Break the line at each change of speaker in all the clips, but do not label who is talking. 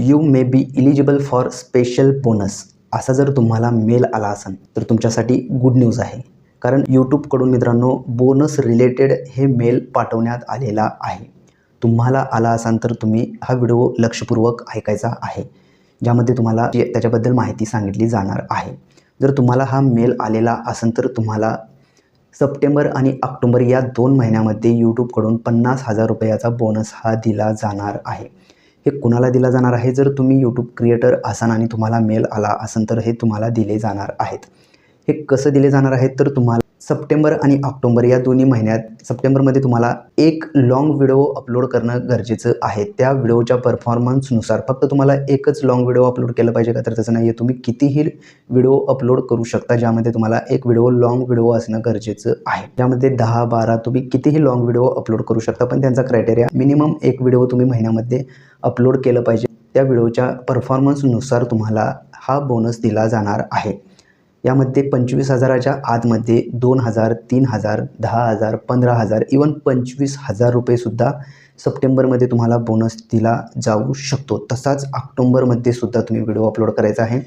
You may be eligible for special bonus असा जर तुम्हाला मेल आला असेल तर तुमच्यासाठी गुड न्यूज आहे. कारण यूट्यूबकडून मित्रांनो बोनस रिलेटेड हे मेल पाठवण्यात आलेला आहे. तुम्हाला आला असाल तर तुम्ही हा व्हिडिओ लक्षपूर्वक ऐकायचा आहे. ज्यामध्ये तुम्हाला जे- त्याच्याबद्दल माहिती सांगितली जाणार आहे. जर तुम्हाला हा मेल आलेला असेल तर तुम्हाला सप्टेंबर आणि ऑक्टोंबर या दोन महिन्यामध्ये यूट्यूबकडून पन्नास हजार रुपयाचा बोनस हा दिला जाणार आहे. हे कुणाला दिला जाणार आहे? जर तुम्ही यूट्यूब क्रिएटर असाल आणि तुम्हाला मेल आला असेल तर हे तुम्हाला दिले जाणार आहेत. हे कसं दिले जाणार आहेत? तर तुम्हाला सप्टेंबर आणि ऑक्टोंबर या दोन्ही महिन्यात सप्टेंबरमध्ये तुम्हाला एक लाँग व्हिडिओ अपलोड करणं गरजेचं आहे. त्या व्हिडिओच्या परफॉर्मन्सनुसार फक्त तुम्हाला एकच लाँग व्हिडिओ अपलोड केलं पाहिजे का? तर तसं नाही आहे तुम्ही कितीही व्हिडिओ अपलोड करू शकता ज्यामध्ये तुम्हाला एक व्हिडिओ लाँग व्हिडिओ असणं गरजेचं आहे. ज्यामध्ये दहा बारा तुम्ही कितीही लाँग व्हिडिओ अपलोड करू शकता पण त्यांचा क्रायटेरिया मिनिमम एक व्हिडिओ तुम्ही महिन्यामध्ये अपलोड केलं पाहिजे. त्या व्हिडिओच्या परफॉर्मन्सनुसार तुम्हाला हा बोनस दिला जाणार आहे. यामध्ये पंचवीस हजाराच्या आतमध्ये दोन हजार तीन हजार दहा हजार पंधरा हजार इवन पंचवीस हजार रुपयेसुद्धा सप्टेंबरमध्ये तुम्हाला बोनस दिला जाऊ शकतो. तसाच ऑक्टोंबरमध्ये सुद्धा तुम्ही व्हिडिओ अपलोड करायचा आहे.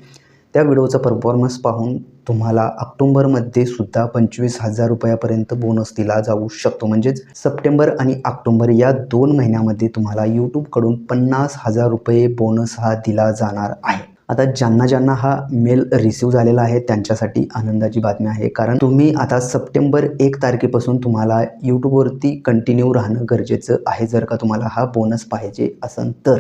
त्या व्हिडिओचा परफॉर्मन्स पाहून तुम्हाला ऑक्टोंबरमध्ये सुद्धा पंचवीस हजार रुपयापर्यंत बोनस दिला जाऊ शकतो. म्हणजेच सप्टेंबर आणि ऑक्टोंबर या दोन महिन्यामध्ये तुम्हाला यूट्यूबकडून पन्नास हजार रुपये बोनस हा दिला जाणार आहे. आता ज्यांना ज्यांना हा मेल रिसीव झालेला आहे त्यांच्यासाठी आनंदाची बातमी आहे. कारण तुम्ही आता सप्टेंबर एक तारखेपासून तुम्हाला यूट्यूबवरती कंटिन्यू राहणं गरजेचं आहे. जर का तुम्हाला हा बोनस पाहिजे असेल तर.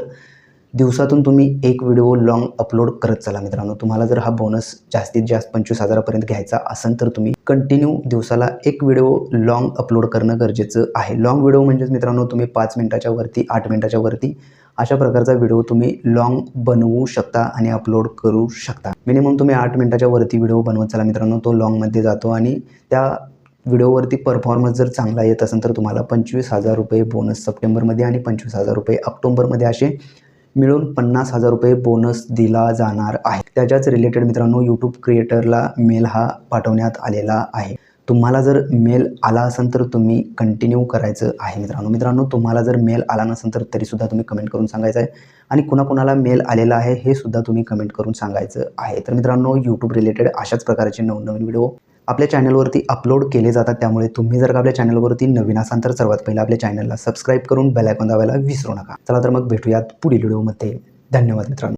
दिवसातून तुम्ही एक व्हिडिओ लाँग अपलोड करत चला मित्रांनो. तुम्हाला जर हा बोनस जास्तीत जास्त पंचवीस हजारापर्यंत घ्यायचा असेल तर तुम्ही कंटिन्यू दिवसाला एक व्हिडिओ लाँग अपलोड करणं गरजेचं आहे. लाँग व्हिडिओ म्हणजेच मित्रांनो तुम्ही पाच मिनटाच्या वरती आठ मिनटाच्या वरती अशा प्रकारचा व्हिडिओ तुम्ही लाँग बनवू शकता आणि अपलोड करू शकता. मिनिमम तुम्ही आठ मिनटाच्या वरती व्हिडिओ बनवत चला मित्रांनो. तो लाँगमध्ये जातो आणि त्या व्हिडिओवरती परफॉर्मन्स जर चांगला येत असेल तर तुम्हाला पंचवीस हजार रुपये बोनस सप्टेंबरमध्ये आणि पंचवीस हजार रुपये ऑक्टोबरमध्ये असे मिळून पन्नास हजार रुपये बोनस दिला जाणार आहे. त्याच्याच रिलेटेड मित्रांनो यूट्यूब क्रिएटरला मेल हा पाठवण्यात आलेला आहे. तुम्हाला जर मेल आला असेल तर तुम्ही कंटिन्यू करायचं आहे मित्रांनो. मित्रांनो तुम्हाला जर मेल आला नसेल तर तरीसुद्धा तुम्ही कमेंट करून सांगायचं आहे. आणि कुणाकुणाला मेल आलेला आहे हे सुद्धा तुम्ही कमेंट करून सांगायचं आहे. तर मित्रांनो यूट्यूब रिलेटेड अशाच प्रकारचे नवनवीन व्हिडिओ आपल्या चॅनलवरती अपलोड केले जातात त्यामुळे तुम्ही जर का आपल्या चॅनलवरती नवीन असाल तर सर्वात पहिले आपल्या चॅनलला सबस्क्राईब करून बेलायकॉन दाबायला विसरू नका. चला तर मग भेटूयात पुढील व्हिडिओमध्ये धन्यवाद मित्रांनो.